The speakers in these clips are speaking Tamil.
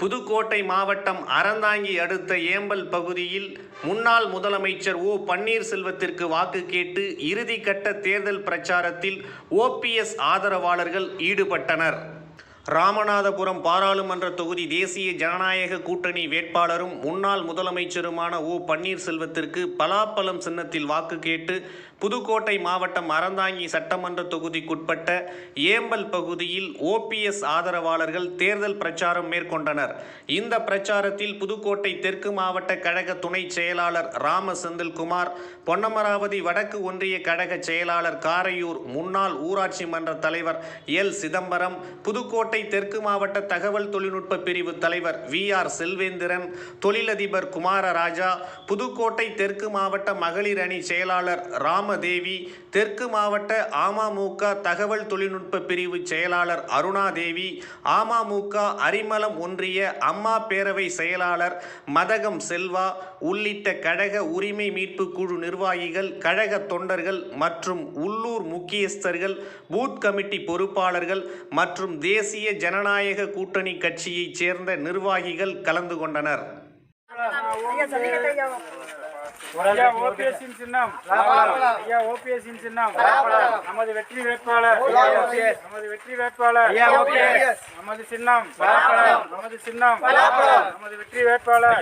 புதுக்கோட்டை மாவட்டம் அறந்தாங்கி அடுத்த ஏம்பல் பகுதியில் முன்னாள் முதலமைச்சர் ஓ பன்னீர்செல்வத்திற்கு வாக்கு கேட்டு இறுதிக்கட்ட தேர்தல் பிரச்சாரத்தில் ஓபிஎஸ் ஆதரவாளர்கள் ஈடுபட்டனர். ராமநாதபுரம் பாராளுமன்ற தொகுதி தேசிய ஜனநாயக கூட்டணி வேட்பாளரும் முன்னாள் முதலமைச்சருமான ஓ பன்னீர்செல்வத்திற்கு பலாப்பழம் சின்னத்தில் வாக்கு கேட்டு புதுக்கோட்டை மாவட்டம் அறந்தாங்கி சட்டமன்ற தொகுதிக்குட்பட்ட ஏம்பல் பகுதியில் ஓபிஎஸ் ஆதரவாளர்கள் தேர்தல் பிரச்சாரம் மேற்கொண்டனர். இந்த பிரச்சாரத்தில் புதுக்கோட்டை தெற்கு மாவட்ட கழக துணை செயலாளர் ராம செந்தில்குமார் பொன்னமராவதி வடக்கு ஒன்றிய கழக செயலாளர் காரையூர் முன்னாள் ஊராட்சி மன்ற தலைவர் எல். சிதம்பரம் புதுக்கோட்டை தெற்கு மாவட்ட தகவல் தொழில்நுட்ப பிரிவு தலைவர் வி. ஆர். செல்வேந்திரன் தொழிலதிபர் குமாரராஜா புதுக்கோட்டை தெற்கு மாவட்ட மகளிர் அணி செயலாளர் ராமதேவி தெற்கு மாவட்ட அமமுக தகவல் தொழில்நுட்ப பிரிவு செயலாளர் அருணாதேவி அமமுக அரிமளம் ஒன்றிய அம்மா பேரவை செயலாளர் மதகம் செல்வா உள்ளிட்ட கழக உரிமை மீட்பு குழு நிர்வாகிகள் கழக தொண்டர்கள் மற்றும் உள்ளூர் முக்கியஸ்தர்கள் பூத் கமிட்டி பொறுப்பாளர்கள் மற்றும் தேசிய ஜனநாயக கூட்டணி கட்சியைச் சேர்ந்த நிர்வாகிகள் கலந்து கொண்டனர். ஐயா ஓபிஎஸ்ஸின் சின்னம். ஐயா ஓபிஎஸ்ஸின் சின்னம். நமது வெற்றி வேட்பாளர். நமது வெற்றி வேட்பாளர். நமது சின்னம். நமது சின்னம். நமது வெற்றி வேட்பாளர்.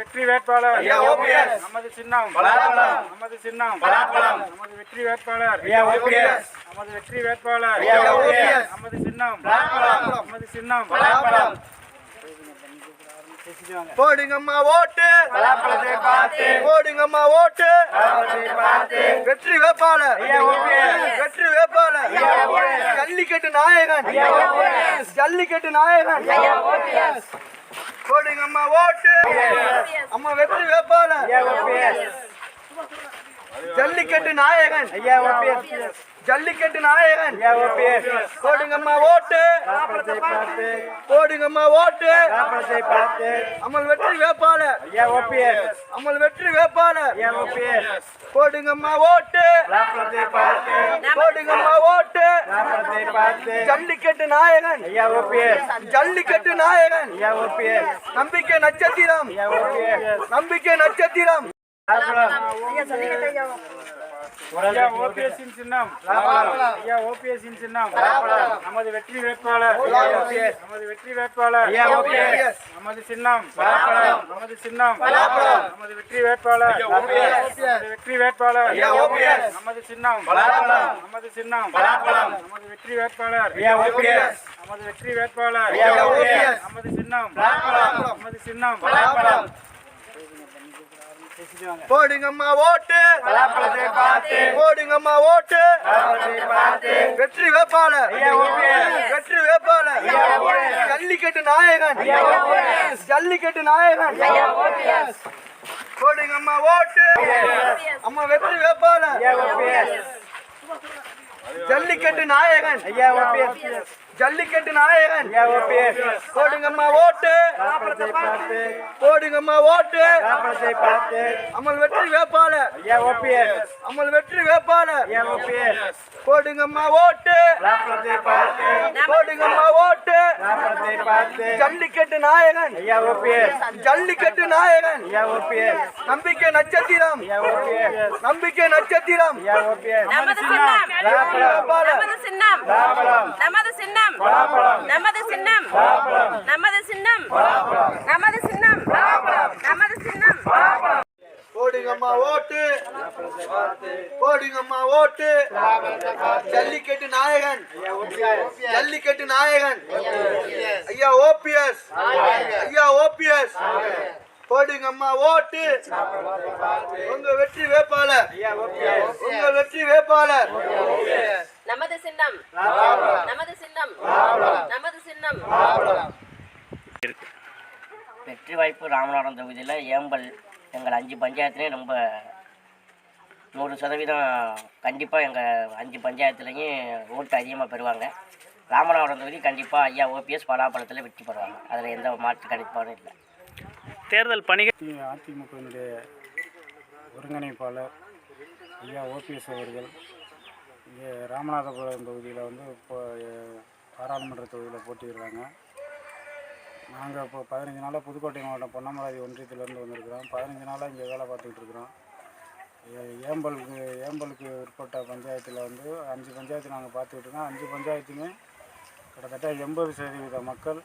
வெற்றி வேட்பாளர். நமது சின்னம். நமது சின்னம். நமது வெற்றி வேட்பாளர். நமது வெற்றி வேட்பாளர். நமது சின்னம். நமது சின்னம். போடுங்கம்மா ஓட்டு. போடுங்கம்மா ஓட்டு. வெற்றி வேட்பாளர். வெற்றி வேட்பாளர். ஜல்லிக்கட்டு நாயகன். ஜல்லிக்கட்டு நாயகன். போடுங்கம்மா ஓட்டு. அம்மா வெற்றி வேட்பாளர். ஜல்லிக்கட்டு நாயகன். ஜல்லிக்கட்டு நாயகன். போடுங்கம்மா ஓட்டு. போடுங்கம்மா ஓட்டு. அமல் வெற்றி வேட்பாளர். அமல் வெற்றி வேட்பாளர். போடுங்கம்மா ஓட்டு. போடுங்கம்மா ஓட்டு. ஜல்லிக்கட்டு நாயகன். ஜல்லிக்கட்டு நாயகன். ஐயா ஓபிஎஸ் நம்பிக்கை நட்சத்திரம். ஐயா ஓபிஎஸ் நம்பிக்கை நட்சத்திரம். நமது வெற்றி வேட்பாளர். நமது வெற்றி வேட்பாளர். நமது சின்னம். நமது சின்னம். நமது வெற்றி வேட்பாளர். நமது வெற்றி வேட்பாளர். நமது சின்னம். நமது சின்னம். நமது வெற்றி வேட்பாளர். நமது வெற்றி வேட்பாளர். நமது சின்னம். நமது சின்னம். போடுங்கம்மா ஓட்டு. போடுங்கம்மா ஓட்டு. வெற்றி வேட்பாளர். வெற்றி வேட்பாளர். ஜல்லிக்கட்டு நாயகன். ஜல்லிக்கட்டு நாயகன். போடுங்கம்மா ஓட்டு. அம்மா வெற்றி வேட்பாளர். ஜல்லிக்கட்டு நாயகன். ஜல்லிக்கட்டு நாயகன் போடுங்கம்மா ஓட்டு. போடுங்கம்மா ஓட்டு. அமல் வெற்றி வேட்பாளர். அமல் வெற்றி வேட்பாளர். போடுங்கம்மா ஓட்டு. போடுங்கம்மா ஓட்டு. ஜல்லிக்கட்டு நாயகன். ஜல்லிக்கட்டு நாயகன். நம்பிக்கை நட்சத்திரம். நம்பிக்கை நட்சத்திரம். நமது சின்னம். நமது சின்னம். நமது சின்னம். நமது சின்னம். நமது சின்னம். நமது சின்னம். நமது சின்னம். போடுங்கம்மா ஓட்டு. போடுங்கம்மா ஓட்டு. ஜல்லிக்கட்டு நாயகன். ஜல்லிக்கட்டு நாயகன். ஐயா ஓபிஎஸ். ஐயா ஓபிஎஸ். போடுங்கம்மா ஓட்டு. உங்க வெற்றி வேட்பாளர். உங்க வெற்றி வேட்பாளர். நமது சின்னம். நமது சின்னம். நமது சின்னம். வெற்றி வாய்ப்பு ராமநாதபுரம் தொகுதியில் ஏம்பல் எங்கள் அஞ்சு பஞ்சாயத்துலேயும் ரொம்ப நூறு சதவீதம் கண்டிப்பாக எங்கள் அஞ்சு பஞ்சாயத்துலேயும் ஓட்டு அதிகமாக பெறுவாங்க. ராமநாதபுரம் தொகுதி கண்டிப்பாக ஐயா ஓபிஎஸ் பலாப்பழத்தில் வெற்றி பெறுவாங்க. அதில் எந்த மாற்று கணிப்பாடும் இல்லை. தேர்தல் பணிகள் அதிமுகவினுடைய ஒருங்கிணைப்பாளர் ஐயா ஓபிஎஸ் அவர்கள் இங்கே ராமநாதபுரம் தொகுதியில் வந்து இப்போ பாராளுமன்ற தொகுதியில் போட்டியிடுறாங்க. நாங்கள் இப்போ பதினஞ்சு நாளாக புதுக்கோட்டை மாவட்டம் பொன்னமராதி ஒன்றியத்திலேருந்து வந்திருக்கிறோம். பதினஞ்சு நாளாக இங்கே வேலை பார்த்துக்கிட்டு இருக்கிறோம். ஏம்பலுக்கு ஏம்பலுக்கு உட்பட்ட பஞ்சாயத்தில் வந்து அஞ்சு பஞ்சாயத்து நாங்கள் பார்த்துக்கிட்டு இருக்கோம். அஞ்சு பஞ்சாயத்துமே கிட்டத்தட்ட எண்பது சதவீத மக்கள்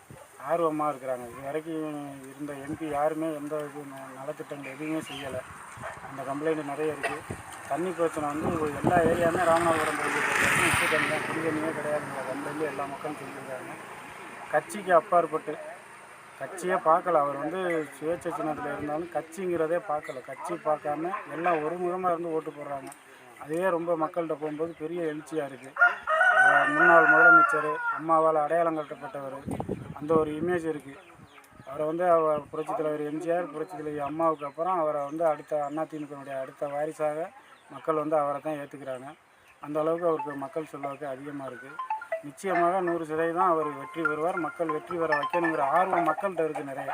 ஆர்வமாக இருக்கிறாங்க. இது வரைக்கும் இருந்த எம்பி யாருமே எந்த இது நலத்திட்டங்கள் எதுவுமே செய்யலை. அந்த கம்ப்ளைண்ட் நிறைய இருக்குது தண்ணி பிரச்சனை வந்து எல்லா ஏரியாவுமே ராமநாதபுரம் பகுதியில் உப்பு தண்ணி குடி தண்ணியே கிடையாதுங்கிற கம்ப்ளைண்ட் எல்லா மக்களும் சொல்லியிருக்காங்க கட்சிக்கு அப்பாற்பட்டு கட்சியே பார்க்கல. அவர் வந்து சுயேட்சை சின்னத்தில் இருந்தாலும் கட்சிங்கிறதே பார்க்கல. கட்சி பார்க்காம எல்லாம் ஒருமுகமாக இருந்து ஓட்டு போடுறாங்க. அதுவே ரொம்ப மக்கள்கிட்ட போகும்போது பெரிய எழுச்சியாக இருக்குது முன்னாள் முதலமைச்சர் அம்மாவால் அடையாளம் கட்டப்பட்டவர் அந்த ஒரு இமேஜ் இருக்குது அவரை வந்து அவர் புரட்சித் தலைவர் எம்ஜிஆர் புரட்சித் தலைவர் அம்மாவுக்கு அப்புறம் அவரை வந்து அடுத்த அதிமுகனுடைய அடுத்த வாரிசாக மக்கள் வந்து அவரை தான் ஏற்றுக்கிறாங்க அந்த அளவுக்கு அவருக்கு மக்கள் செல்வாக்கு அதிகமாக இருக்குது நிச்சயமாக நூறு சதவீதம் அவர் வெற்றி பெறுவார். மக்கள் வெற்றி பெற வைக்கணுங்கிற ஆர்வம் மக்கள்கிட்ட இருக்குது நிறைய.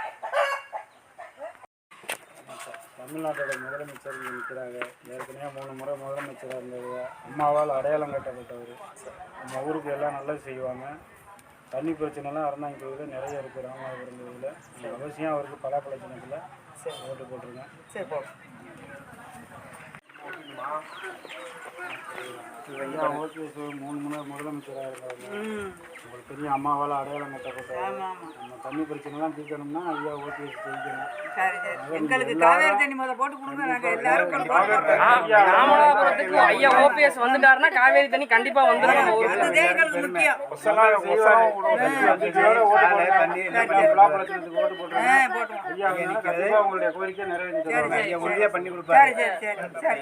தமிழ்நாட்டோட முதலமைச்சர் இருக்கிறாங்க நிற்கிறாங்க ஏற்கனவே மூணு முறை முதலமைச்சராக இருந்தது அம்மாவால் அடையாளம் கட்டப்பட்டவர். நம்ம ஊருக்கு எல்லாம் நல்லது செய்வாங்க. தண்ணி பிரச்சனைலாம் அறந்தாங்க நிறைய இருக்குது ராமநாதபுரம் தொகுதியில் அவசியம் அவருக்கு பலாப்பழ சின்னத்தில் ஓட்டு போட்டுருங்க சரி போ ஐயா ஓபிஎஸ் மூணு முறை முதலமைச்சராக இருக்காங்க உங்களுக்கு தெரியும் அம்மாவால் அடையாளம் நம்ம தண்ணி பிரச்சனைலாம் தீர்க்கணும்னா ஐயா ஓபிஎஸ் ஜெயிக்கணும் சரி சரி. எங்களுக்கு காவேரி தண்ணி முத போட்டு கொடுங்க. எல்லாரும் ஐயா ஓபிஎஸ் வந்துட்டாருன்னா காவேரி தண்ணி கண்டிப்பா வந்துடும் கண்டிப்பாக உங்களுடைய கோரிக்கை நிறைவேற்றி தருவாங்க. சரி.